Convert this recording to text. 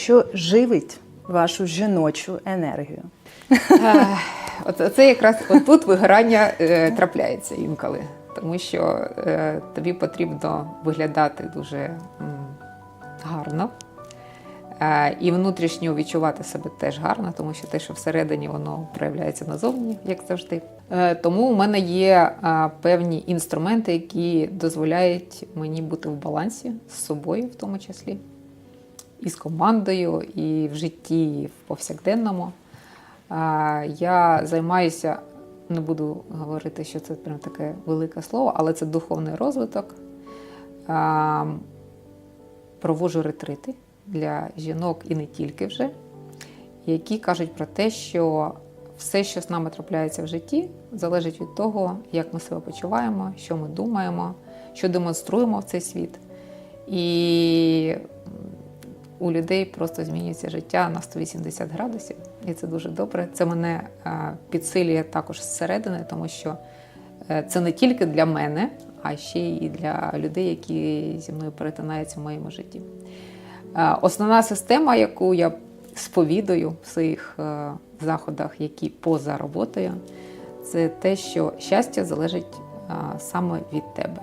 що живить вашу жіночу енергію? Е, От це якраз тут вигорання е, трапляється інколи, тому що е, тобі потрібно виглядати дуже гарно. І внутрішньо відчувати себе теж гарно, тому що те, що всередині, воно проявляється назовні, як завжди. Тому у мене є певні інструменти, які дозволяють мені бути в балансі з собою, в тому числі, і з командою, і в житті, і в повсякденному. Я займаюся, не буду говорити, що це прям таке велике слово, але це духовний розвиток. А, Проводжу ретрити для жінок і не тільки вже, які кажуть про те, що все, що з нами трапляється в житті, залежить від того, як ми себе почуваємо, що ми думаємо, що демонструємо в цей світ. І у людей просто змінюється життя на 180 градусів, і це дуже добре. Це мене е, підсилює також зсередини, тому що е, це не тільки для мене, а ще й для людей, які зі мною перетинаються в моєму житті. Е, Основна система, яку я сповідую в своїх заходах, які поза роботою, це те, що щастя залежить саме від тебе.